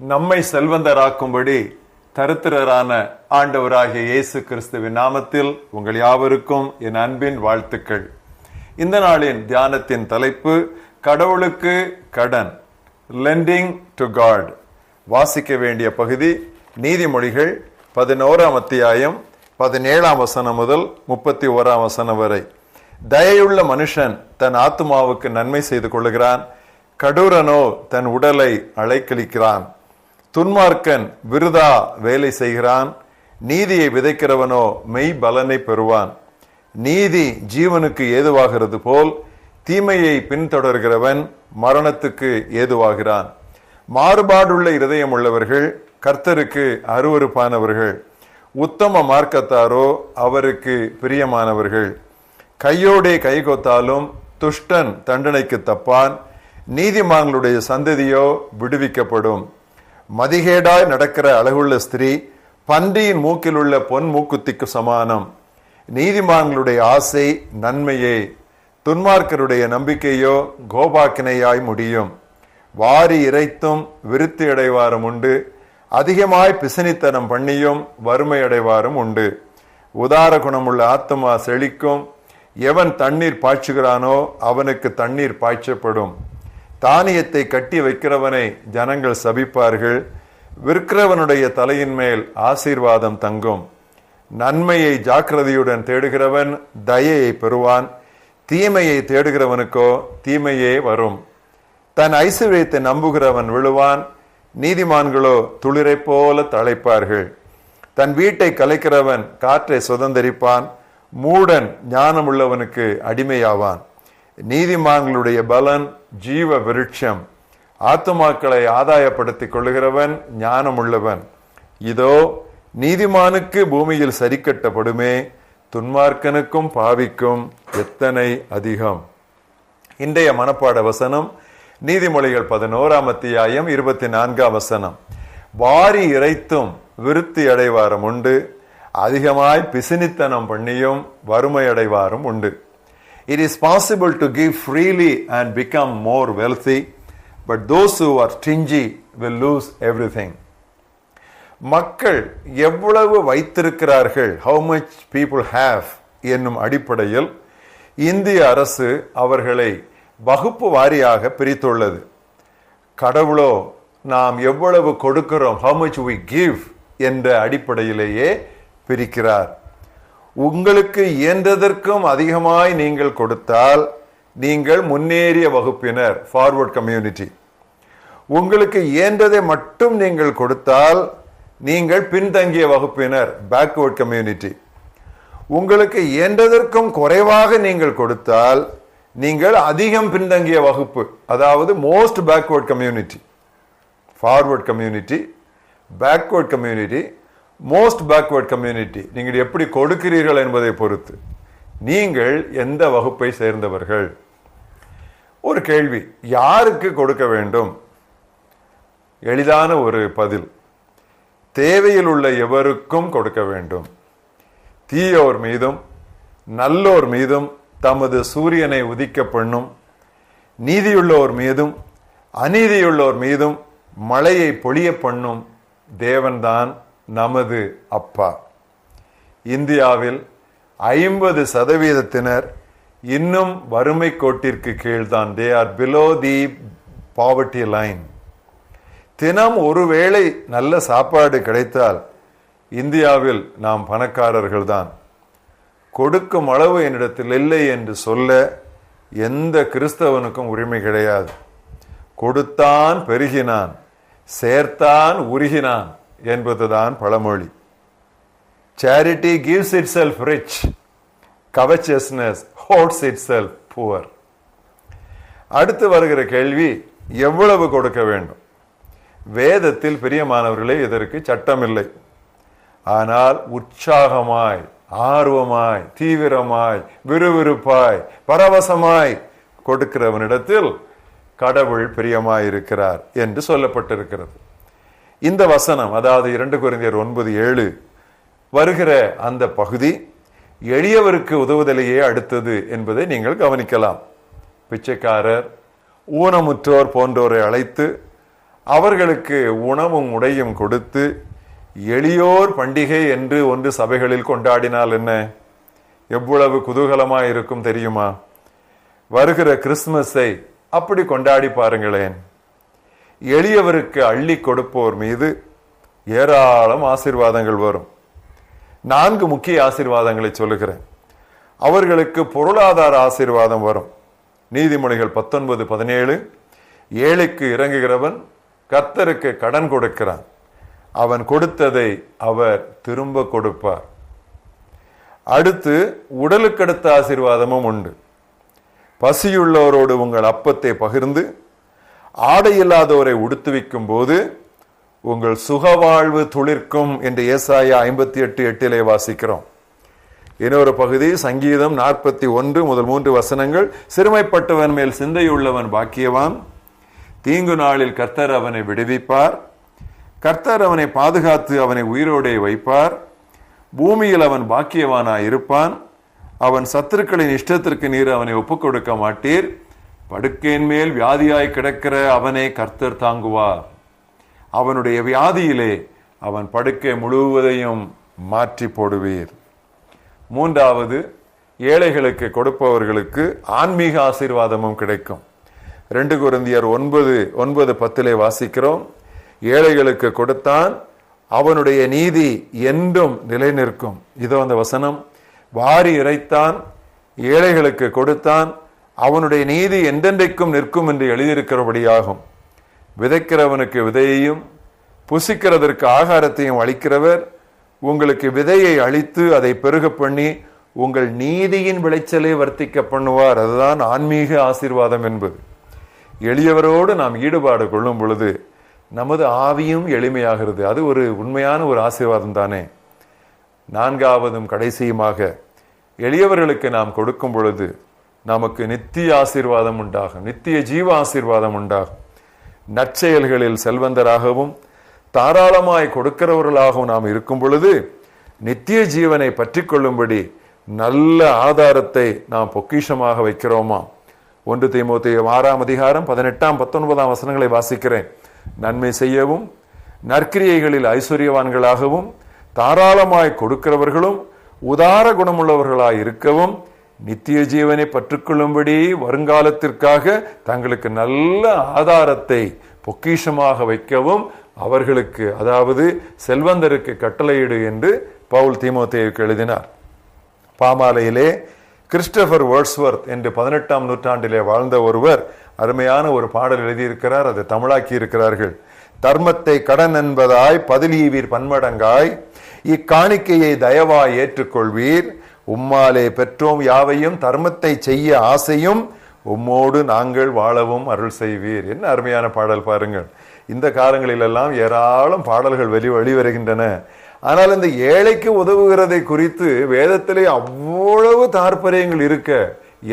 நம்மை செல்வந்தராக்கும்படி தருத்திரரான ஆண்டவராகிய இயேசு கிறிஸ்துவின் நாமத்தில் உங்கள் யாவருக்கும் என் அன்பின் வாழ்த்துக்கள். இந்த நாளின் தியானத்தின் தலைப்பு கடவுளுக்கு கடன் லெண்டிங் டு காட் வாசிக்க வேண்டிய பகுதி நீதிமொழிகள் பதினோராம் அத்தியாயம் பதினேழாம் வசனம் முதல் முப்பத்தி ஓராம் வசனம் வரை. தயையுள்ள மனுஷன் தன் ஆத்துமாவுக்கு நன்மை செய்து கொள்ளுகிறான் கடூரனோ தன் உடலை அலைக்கழிக்கிறான். துன்மார்க்கன் விருதா வேலை செய்கிறான். நீதியை விதைக்கிறவனோ மெய் பலனை பெறுவான். நீதி ஜீவனுக்கு ஏதுவாகிறது போல் தீமையை பின்தொடர்கிறவன் மரணத்துக்கு ஏதுவாகிறான். மாறுபாடுள்ள இருதயம் உள்ளவர்கள் கர்த்தருக்கு அருவருப்பானவர்கள். உத்தம மார்க்கத்தாரோ அவருக்கு பிரியமானவர்கள். கையோடே கைகொத்தாலும் துஷ்டன் தண்டனைக்கு தப்பான். நீதிமான்களுடைய சந்ததியோ விடுவிக்கப்படும். மதிகேடாய் நடக்கிற அழகுள்ள ஸ்திரீ பன்றியின் மூக்கில் உள்ள பொன் மூக்குத்திக்கு சமானம். நீதிமான்களுடைய ஆசை நன்மையே. துன்மார்க்கருடைய நம்பிக்கையோ கோபாக்கினையாய் முடியும். வாரி இறைத்தும் விருத்தி அடைவாரும் உண்டு. அதிகமாய் பிசினித்தனம் பண்ணியும் வறுமை அடைவாரும் உண்டு. உதார குணமுள்ள ஆத்மா செழிக்கும். எவன் தண்ணீர் பாய்ச்சுகிறானோ அவனுக்கு தண்ணீர் பாய்ச்சப்படும். தானியத்தை கட்டி வைக்கிறவனை ஜனங்கள் சபிப்பார்கள். விற்கிறவனுடைய தலையின் மேல் ஆசீர்வாதம் தங்கும். நன்மையை ஜாக்கிரதையுடன் தேடுகிறவன் தயையை பெறுவான். தீமையை தேடுகிறவனுக்கோ தீமையே வரும். தன் ஐஸ்வர்யத்தை நம்புகிறவன் விழுவான். நீதிமான்களோ துளிரை போல தழைப்பார்கள் தன் வீட்டை கலைக்கிறவன் காற்றை சுதந்திரிப்பான். மூடன் ஞானமுள்ளவனுக்கு அடிமையாவான். நீதிமான்களுடைய பலன் ஜீவ விருட்சம். ஆத்துமாக்களை ஆதாயப்படுத்திக் கொள்ளுகிறவன் ஞானமுள்ளவன். இதோ நீதிமானுக்கு பூமியில் சரிக்கட்டப்படுமே துன்மார்க்கனுக்கும் பாவிக்கும் எத்தனை அதிகம். இன்றைய மனப்பாட வசனம் நீதிமொழிகள் பதினோராம் அத்தியாயம் இருபத்தி நான்காம் வசனம். வாரி இறைத்தும் விருத்தி அடைவாரம் உண்டு அதிகமாய் பிசினித்தனம் பண்ணியும் வறுமை அடைவாரும் உண்டு. It is possible to give freely and become more wealthy but those who are stingy will lose everything. மக்கள் எவ்வளவு வைத்திருக்கிறார்கள் ஹவு மச் பீப்புள் ஹேவ் என்னும் அடிப்படையில் இந்திய அரசு அவர்களை வகுப்பு வாரியாக பிரித்துள்ளது கடவுளோ நாம் எவ்வளவு கொடுக்கிறோம் ஹவு மச் வி கிவ் என்ற அடிப்படையிலேயே பிரிக்கிறார் உங்களுக்கு இயன்றதற்கும் அதிகமாய் நீங்கள் கொடுத்தால் நீங்கள் முன்னேறிய வகுப்பினர் ஃபார்வர்ட் கம்யூனிட்டி உங்களுக்கு இயன்றதை மட்டும் நீங்கள் கொடுத்தால் நீங்கள் பின்தங்கிய வகுப்பினர் பேக்வர்ட் கம்யூனிட்டி உங்களுக்கு இயன்றதற்கும் குறைவாக நீங்கள் கொடுத்தால் நீங்கள் அதிகம் பின்தங்கிய வகுப்பு அதாவது most backward community forward community backward community most backward community நீங்கள் எப்படி கொடுக்கிறீர்கள் என்பதை பொறுத்து நீங்கள் எந்த வகுப்பை சேர்ந்தவர்கள்? ஒரு கேள்வி யாருக்கு கொடுக்க வேண்டும்? எளிதான ஒரு பதில் தேவையில் உள்ள எவருக்கும் கொடுக்க வேண்டும்? தீயோர் மீதும் நல்லோர் மீதும் தமது சூரியனை உதிக்க பண்ணும் நீதியுள்ளோர் மீதும் அநீதியுள்ளோர் மீதும் மழையை பொழிய பண்ணும் தேவன்தான் நமது அப்பா. இந்தியாவில் ஐம்பது சதவீதத்தினர் இன்னும் வறுமை கோட்டிற்கு கீழ்தான். They are below the poverty line தினம் ஒருவேளை நல்ல சாப்பாடு கிடைத்தால் இந்தியாவில் நாம் பணக்காரர்கள் தான் கொடுக்கும் அளவு என்னிடத்தில் இல்லை என்று சொல்ல எந்த கிறிஸ்தவனுக்கும் உரிமை கிடையாது. கொடுத்தான் பெருகினான் சேர்த்தான் உருகினான். என்பதுதான் பழமொழி. Charity gives itself rich covetousness holds itself poor அடுத்து வருகிற கேள்வி எவ்வளவு கொடுக்க வேண்டும்? வேதத்தில் பிரியமானவர்களே இதற்கு சட்டமில்லை. ஆனால் உற்சாகமாய் ஆர்வமாய் தீவிரமாய் விறுவிறுப்பாய் பரவசமாய் கொடுக்கிறவனிடத்தில் கடவுள் பிரியமாயிருக்கிறார் என்று சொல்லப்பட்டிருக்கிறது. இந்த வசனம் அதாவது இரண்டு குறைந்தர் ஒன்பது ஏழு வருகிற அந்த பகுதி எளியவருக்கு உதவுதலையே அடுத்தது என்பதை நீங்கள் கவனிக்கலாம். பிச்சைக்காரர் ஊனமுற்றோர் போன்றோரை அழைத்து அவர்களுக்கு உணவும் உடையும் கொடுத்து எளியோர் பண்டிகை என்று ஒன்று சபைகளில் கொண்டாடினால் என்ன? எவ்வளவு குதூகலமாக இருக்கும் தெரியுமா? வருகிற கிறிஸ்துமஸை அப்படி கொண்டாடி பாருங்களேன். எளியவருக்கு அள்ளி கொடுப்போர் மீது ஏராளம் ஆசீர்வாதங்கள் வரும். நான்கு முக்கிய ஆசீர்வாதங்களை சொல்லுகிறேன். அவர்களுக்கு பொருளாதார ஆசீர்வாதம் வரும். நீதிமொழிகள் பத்தொன்பது பதினேழு ஏழைக்கு இறங்குகிறவன் கர்த்தருக்கு கடன் கொடுக்கிறான். அவன் கொடுத்ததை அவர் திரும்ப கொடுப்பார். அடுத்து உடலுக்கடுத்த ஆசீர்வாதமும் உண்டு. பசியுள்ளவரோடு உங்கள் அப்பத்தை பகிர்ந்து ஆடை இல்லாதவரை உடுத்துவிக்கும் போது உங்கள் சுகவாழ்வு துளிர்க்கும் என்று ஏசாயா ஐம்பத்தி எட்டு எட்டிலே வாசிக்கிறோம். இன்னொரு பகுதி சங்கீதம் நாற்பத்தி ஒன்று முதல் மூன்று வசனங்கள் சிறுமைப்பட்டவன் மேல் சிந்தையுள்ளவன் பாக்கியவான். தீங்கு நாளில் கர்த்தர் அவனை விடுவிப்பார். கர்த்தர் அவனை பாதுகாத்து அவனை உயிரோடே வைப்பார். பூமியில் அவன் பாக்கியவானாய் இருப்பான் அவன் சத்துருக்களின் இஷ்டத்திற்கு நீர் அவனை ஒப்புக் கொடுக்க மாட்டீர். படுக்கையின் மேல் வியாதியாய் கிடக்கிற அவனை கர்த்தர் தாங்குவார். அவனுடைய வியாதியிலே அவன் படுக்கை முழுவதையும் மாற்றி போடுவீர். மூன்றாவது ஏழைகளுக்கு கொடுப்பவர்களுக்கு ஆன்மீக ஆசீர்வாதமும் கிடைக்கும். ரெண்டு குருந்தியர் ஒன்பது ஒன்பது பத்திலே வாசிக்கிறோம். ஏழைகளுக்கு கொடுத்தான் அவனுடைய நீதி என்றும் நிலை நிற்கும் இதோ அந்த வசனம். வாரி இறைத்தான் ஏழைகளுக்கு கொடுத்தான் அவனுடைய நீதி எந்தெந்தைக்கும் நிற்கும் என்று எழுதியிருக்கிறபடியாகும். விதைக்கிறவனுக்கு விதையையும் புசிக்கிறதற்கு ஆகாரத்தையும் அளிக்கிறவர் உங்களுக்கு விதையை அளித்து அதை பெருக பண்ணி உங்கள் நீதியின் விளைச்சலை வர்த்திக்க பண்ணுவார். அதுதான் ஆன்மீக ஆசீர்வாதம் என்பது. எளியவரோடு நாம் ஈடுபாடு கொள்ளும் பொழுது நமது ஆவியும் எளிமையாகிறது அது ஒரு உண்மையான ஒரு ஆசீர்வாதம் தானே. நான்காவதும் கடைசியுமாக எளியவர்களுக்கு நாம் கொடுக்கும் பொழுது நமக்கு நித்திய ஆசீர்வாதம் உண்டாகும். நித்திய ஜீவ ஆசீர்வாதம் உண்டாகும். நற்செயல்களில் செல்வந்தராகவும் தாராளமாய் கொடுக்கிறவர்களாகவும் நாம் இருக்கும் பொழுது நித்திய ஜீவனை பற்றி கொள்ளும்படி நல்ல ஆதாரத்தை நாம் பொக்கிஷமாக வைக்கிறோமா? ஒன்று தீமோத்தேயு ஆறாம் அதிகாரம் பதினெட்டாம் பத்தொன்பதாம் வசனங்களை வாசிக்கிறேன். நன்மை செய்யவும் நற்கிரியைகளில் ஐஸ்வர்யவான்களாகவும் தாராளமாய் கொடுக்கிறவர்களும் உதார குணமுள்ளவர்களாய் இருக்கவும் நித்திய ஜீவனை பற்றுக்கொள்ளும்படி வருங்காலத்திற்காக தங்களுக்கு நல்ல ஆதாரத்தை பொக்கிஷமாக வைக்கவும் அவர்களுக்கு அதாவது செல்வந்தருக்கு கட்டளையிடு என்று பவுல் தீமோத்தேயுக்கு எழுதினார். பாமாலையிலே கிறிஸ்டபர் வேர்ட்ஸ்வர்த் என்று பதினெட்டாம் நூற்றாண்டிலே வாழ்ந்த ஒருவர் அருமையான ஒரு பாடல் எழுதியிருக்கிறார். அதை தமிழாக்கி இருக்கிறார்கள் தர்மத்தை கடன் என்பதாய் பதிலீவீர் பன்மடங்காய் இக்காணிக்கையை தயவாய் ஏற்றுக்கொள்வீர். உம்மாலே பெற்றோம் யாவையும் தர்மத்தை செய்ய ஆசையும் உம்மோடு நாங்கள் வாழவும் அருள் செய்வீர். என்ன அருமையான பாடல் பாருங்கள். இந்த காலங்களிலெல்லாம் ஏராளம் பாடல்கள் வெளி வெளிவருகின்றன. ஆனால் இந்த ஏழைக்கு உதவுகிறதை குறித்து வேதத்திலே அவ்வளவு தாற்பயங்கள் இருக்க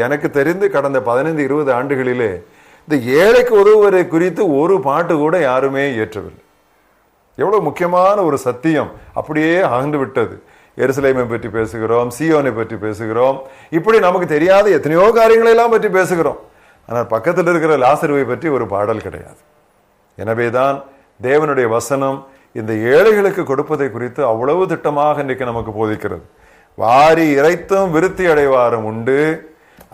எனக்கு தெரிந்து கடந்த பதினைந்து இருபது ஆண்டுகளிலே இந்த ஏழைக்கு உதவுவதை குறித்து ஒரு பாட்டு கூட யாருமே இயற்றவில்லை. எவ்வளோ முக்கியமான ஒரு சத்தியம் அப்படியே அகன்று விட்டது. எருசலேமை பற்றி பேசுகிறோம் சியோனை பற்றி பேசுகிறோம். இப்படி நமக்கு தெரியாத எத்தனையோ காரியங்களை எல்லாம் பற்றி பேசுகிறோம். ஆனால் பக்கத்தில் இருக்கிற லாசருவை பற்றி ஒரு பாடல் கிடையாது. எனவேதான் தேவனுடைய வசனம் இந்த ஏழைகளுக்கு கொடுப்பதை குறித்து அவ்வளவு திட்டமாக இன்றைக்கு நமக்கு போதிக்கிறது. வாரி இறைத்தும் விருத்தி அடைவாரம் உண்டு.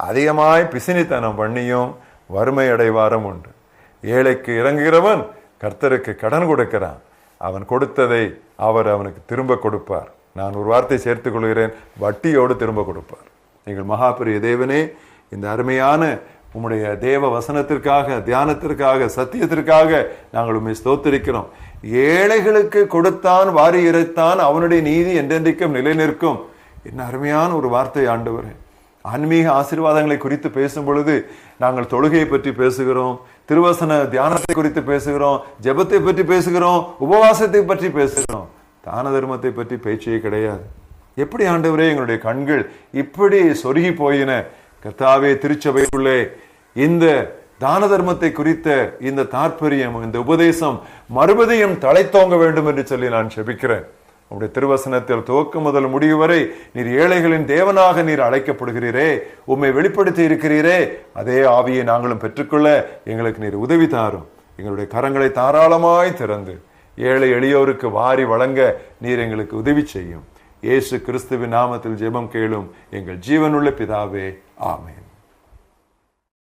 அதிகமாய் பிசினித்தனம் பண்ணியும் வறுமை அடைவாரும் உண்டு. ஏழைக்கு இறங்குகிறவன் கர்த்தருக்கு கடன் கொடுக்கிறான். அவன் கொடுத்ததை அவர் அவனுக்கு திரும்ப கொடுப்பார். நான் ஒரு வார்த்தை சேர்த்துக் கொள்கிறேன். வட்டியோடு திரும்ப கொடுப்பார். நீங்கள் மகாபிரிய தேவனே இந்த அருமையான உம்முடைய தேவ வசனத்திற்காக தியானத்திற்காக சத்தியத்திற்காக நாங்கள் உண்மை ஸ்தோத்திருக்கிறோம். ஏழைகளுக்கு கொடுத்தான் வாரி இறைத்தான் அவனுடைய நீதி என்றென்றைக்கும் நிலை நிற்கும் என்ன அருமையான ஒரு வார்த்தை ஆண்டவரே. ஆன்மீக ஆசீர்வாதங்களை குறித்து பேசும் பொழுது நாங்கள் தொழுகையை பற்றி பேசுகிறோம் திருவசன தியானத்தை குறித்து பேசுகிறோம் ஜெபத்தை பற்றி பேசுகிறோம் உபவாசத்தை பற்றி பேசுகிறோம். தான தர்மத்தை பற்றி பேச்சே கிடையாது. எப்படி ஆண்டவரே எங்களுடைய கண்கள் இப்படி சொருகி போயின? கர்த்தாவே திருச்சபைக்குள்ளே இந்த தான தர்மத்தை குறித்த இந்த தாற்பயம் இந்த உபதேசம் மறுபடியும் தலைத்தோங்க வேண்டும் என்று சொல்லி நான் செபிக்கிறேன். உங்களுடைய திருவசனத்தில் துவக்கம் முதல் முடிவு வரை நீர் ஏழைகளின் தேவனாக நீர் அழைக்கப்படுகிறீரே உம்மை வெளிப்படுத்தி இருக்கிறீரே அதே ஆவியை நாங்களும் பெற்றுக்கொள்ள எங்களுக்கு நீர் உதவி தாரும். எங்களுடைய கரங்களை தாராளமாய் திறந்து ஏழை எளியோருக்கு வாரி வழங்க நீர் எங்களுக்கு உதவி செய்யும். இயேசு கிறிஸ்துவின் நாமத்தில் ஜெபம் கேளும். எங்கள் ஜீவனுள்ள பிதாவே ஆமேன்.